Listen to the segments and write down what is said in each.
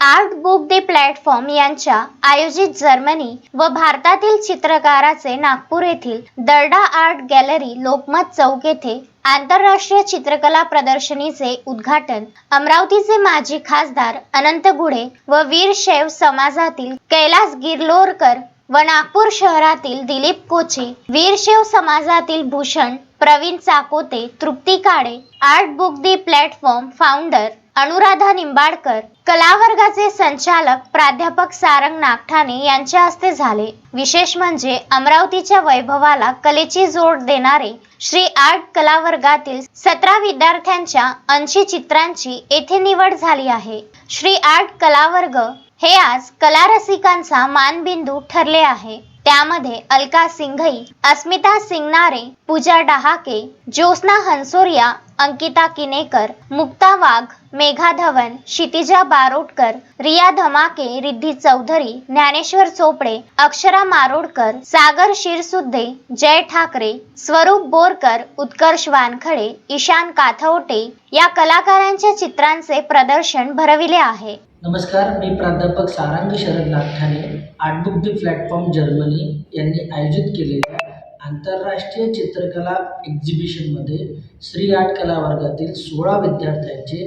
Art book दे platform यांच्या आयोजित Germany व भारतातील चित्रकाराचे नागपूर येथील दर्डा आर्ट गॅलरी लोकमत चौक येथे आंतरराष्ट्रीय चित्रकला प्रदर्शनीचे उद्घाटन अमरावतीचे माजी खासदार अनंत गुढे व वीरशैव समाजातील कैलास गिरलोरकर व नागपूर शहरातील दिलीप कोचे. वीरशैव समाजातील Bhushan Pravin Chakote Trupti Kale art book the platform founder Anuradha Nimbadkar कलावर्गाचे संचालक प्राध्यापक सारंग नागठाणे यांच्या हस्ते झाले. विशेष म्हणजे अमरावतीच्या वैभवाला कलेची जोड देणारे श्री आर्ट कला वर्गातील सतरा विद्यार्थ्यांच्या ऐंशी चित्रांची येथे निवड झाली आहे. श्री आर्ट कलावर्ग हे आज कला रसिकांचा मानबिंदू ठरले आहे. त्यामध्ये अलका सिंघई अस्मिता सिंगनारे पूजा डहाके ज्योत्ना हंसोरिया अंकिता किनेकर मुक्ता वाघ मेघा धवन क्षितिजा बारोटकर रिया धमाके रिद्धी चौधरी ज्ञानेश्वर चोपडे अक्षरा मारोडकर सागर शिरसुद्धे जय ठाकरे स्वरूप बोरकर उत्कर्ष वानखडे ईशान काथवटे या कलाकारांच्या चित्रांचे प्रदर्शन भरविले आहे. नमस्कार मी प्राध्यापक Sarang Sharad Nagthane art book the platform Germany यांनी आयोजित केलेल्या आंतरराष्ट्रीय चित्रकला एक्झिबिशनमध्ये श्री आर्ट कला वर्गातील सोळा विद्यार्थ्यांचे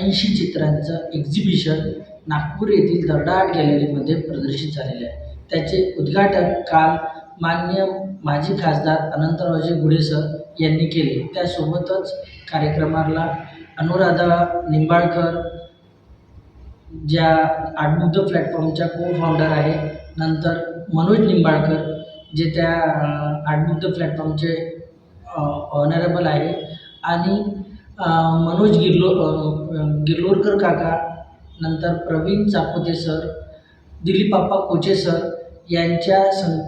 ऐंशी चित्रांचं एक्झिबिशन नागपूर येथील दर्डा आर्ट गॅलरीमध्ये प्रदर्शित झालेले आहे. त्याचे उद्घाटन काल मान्य माजी खासदार अनंतरावजी गुढे सर यांनी केले. त्यासोबतच कार्यक्रमाला अनुराधा निंबाळकर ज्या आडबुद्ध प्लॅटफॉर्मच्या को फाउंडर आहे नंतर मनोज निंबाळकर जे त्या आडबुद्ध प्लॅटफॉर्मचे ऑनरेबल आहे. आणि मनोज गिर्लो गिर्लोरकर काका नंतर प्रवीण चाकोते सर दिलीपाप्पा कोचे सर यांच्या सं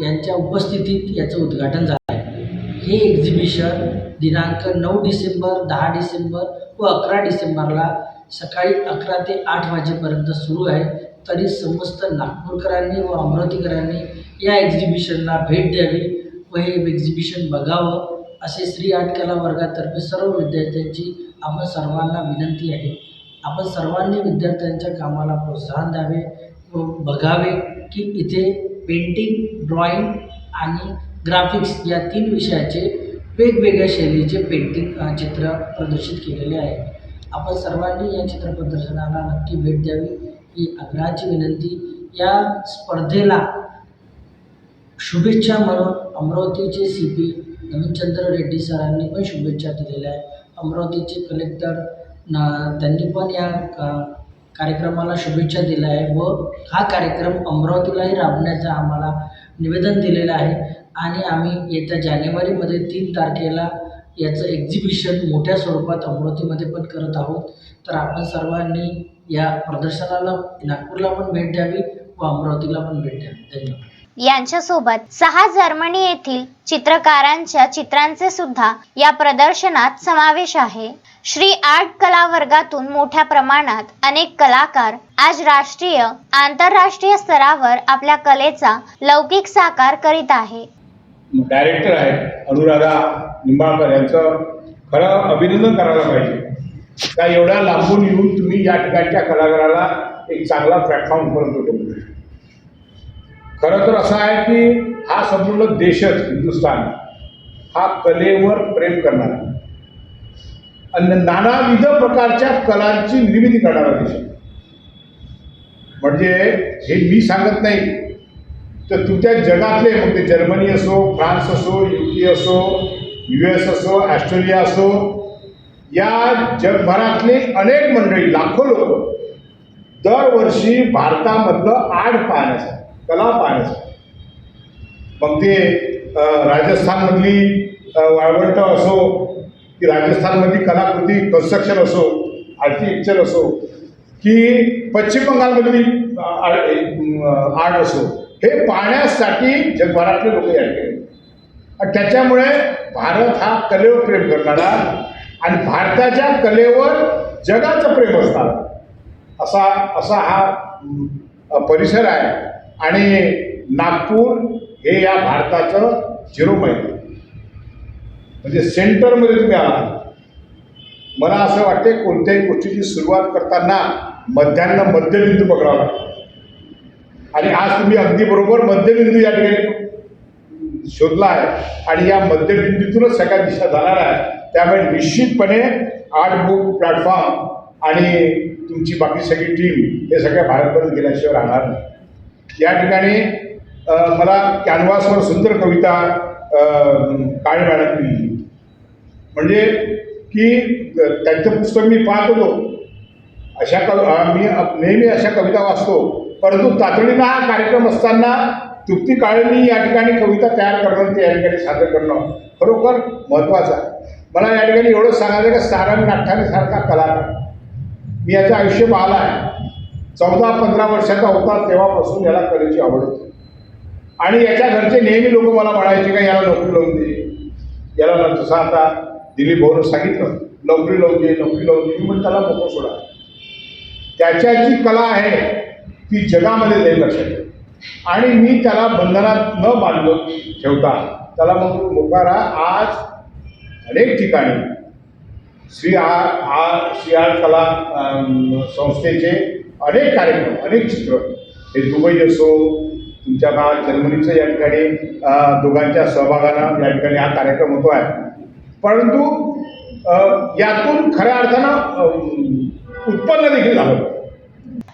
यांच्या उपस्थितीत याचं उद्घाटन झालं. आहे हे एक्झिबिशन दिनांक नऊ डिसेंबर दहा डिसेंबर व अकरा डिसेंबरला सकाळी अकरा ते आठ वाजेपर्यंत सुरू आहे. तरी समस्त नागपूरकरांनी व अमरावतीकरांनी या एक्झिबिशनला भेट द्यावी व हे एक्झिबिशन बघावं असे श्री आर्ट कला वर्गातर्फे सर्व विद्यार्थ्यांची आपण सर्वांना विनंती आहे. आपण सर्वांनी विद्यार्थ्यांच्या कामाला प्रोत्साहन द्यावे व बघावे की इथे पेंटिंग ड्रॉइंग आणि ग्राफिक्स या तीन विषयाचे वेगवेगळ्या शैलीचे पेंटिंग चित्र प्रदर्शित केलेले आहे. आपण सर्वांनी या चित्र प्रदर्शनाला नक्की भेट द्यावी ही आग्रहाची विनंती. या स्पर्धेला शुभेच्छा म्हणून अमरावतीचे सी पी नवीनचंद्र रेड्डी सरांनी पण शुभेच्छा दिलेल्या आहे अमरावतीचे कलेक्टर ना त्यांनी पण या का- कार्यक्रमाला शुभेच्छा दिल्या आहे व हा कार्यक्रम अमरावतीलाही राबण्याचं आम्हाला निवेदन दिलेलं आहे. आणि आम्ही येत्या जानेवारीमध्ये तीन तारखेला याचं एक्झिबिशन मोठ्या स्वरूपात अमरावतीमध्ये पण करत आहोत. तर आपण सर्वांनी या प्रदर्शनाला नागपूरला पण भेट द्यावी व अमरावतीला पण भेट द्यावी. धन्यवाद. यांच्यासोबत सहा जर्मनी येथील चित्रकारांच्या चित्रांचे सुद्धा या प्रदर्शनात समावेश आहे. श्री आर्ट कला वर्गातून मोठ्या प्रमाणात अनेक कलाकार आज राष्ट्रीय आंतरराष्ट्रीय स्तरावर आपल्या कलेचा लौकिक साकार करीत आहे. डायरेक्टर आहेत अनुराधा निंबाळकर यांचं खरं अभिनंदन करायला पाहिजे. का एवढ्या लांबून येऊन तुम्ही या ठिकाणच्या कलाकाराला एक चांगला प्लॅटफॉर्म उपलब्ध ठेवू खरं तर असं आहे की हा संपूर्ण देशच हिंदुस्थान हा कलेवर प्रेम करणारा. आणि नानाविध प्रकारच्या कलांची निर्मिती करणारा देश म्हणजे हे मी सांगत नाही तर तुमच्या जगातले मग ते जर्मनी असो फ्रान्स असो यू के असो यू एस असो ऑस्ट्रेलिया असो या जगभरातले अनेक मंडळी लाखो लोक दरवर्षी भारतामधलं आड पाहण्यासाठी कला पाहण्यासाठी. मग ते राजस्थानमधली वाळवंट असो की राजस्थानमधली कलाकृती कन्स्ट्रक्शन असो आर्किटेक्चर असो की पश्चिम बंगालमधली आड आर्ट असो हे पाहण्यासाठी जगभरातले लोक या ठिकाणी त्याच्यामुळे भारत हा कलेवर प्रेम करणारा आणि भारताच्या कलेवर जगाचं प्रेम असणार. असा असा हा परिसर आहे. आणि नागपूर हे या भारताचं झिरो मैल म्हणजे सेंटरमध्ये तुम्ही आला. मला असं वाटते कोणत्याही गोष्टीची सुरुवात करताना मध्यान्न मध्यबिंदू पकडावा लागतो. आणि आज तुम्ही अगदी बरोबर मध्यबिंदू या ठिकाणी शोधला आहे आणि या मध्यबिंदूतूनच सगळ्या दिशा जाणार आहे त्यामुळे निश्चितपणे आर्ट बुक प्लॅटफॉर्म आणि तुमची बाकी सगळी टीम हे सगळ्या भारतभरात गेल्याशिवाय राहणार नाही. या ठिकाणी मला कॅनव्हासवर सुंदर कविता काळे मॅडम लिहिली म्हणजे की त्यांचं पुस्तक मी पाहत होतो. अशा कव मी नेहमी अशा कविता वाचतो. परंतु तातडीनं हा कार्यक्रम असताना तृप्ती काळेंनी या ठिकाणी कविता तयार करणं ते या ठिकाणी सादर करणं खरोखर महत्त्वाचं आहे. मला या ठिकाणी एवढंच सांगायचं की सारंग नाट्यानेसारखा कलाकार. मी याचं आयुष्य पाहिलं आहे. चौदा पंधरा वर्षाचा होता तेव्हापासून याला कलेची आवड होती. आणि याच्या घरचे नेहमी लोक मला म्हणायचे का याला नोकरी लावून दे. याला न जसं आता दिलीप भाऊनं सांगितलं नोकरी लावून दे नोकरी लावून दे. पण त्याला मोकळं सोडा. त्याच्या जी कला आहे. ती जगामध्ये जाईल लक्षात ठेव. आणि मी त्याला बंधनात न बांधलं ठेवता त्याला मग मोकारा आज अनेक ठिकाणी श्री आर आ श्री आर कला संस्थेचे अनेक कार्यक्रम अनेक चित्र. हे दुबई असो तुमच्या गावात जर्मनीचं या ठिकाणी दोघांच्या सहभागानं या ठिकाणी हा कार्यक्रम होतो आहे. परंतु यातून खऱ्या अर्थानं उत्पन्न देखील झालं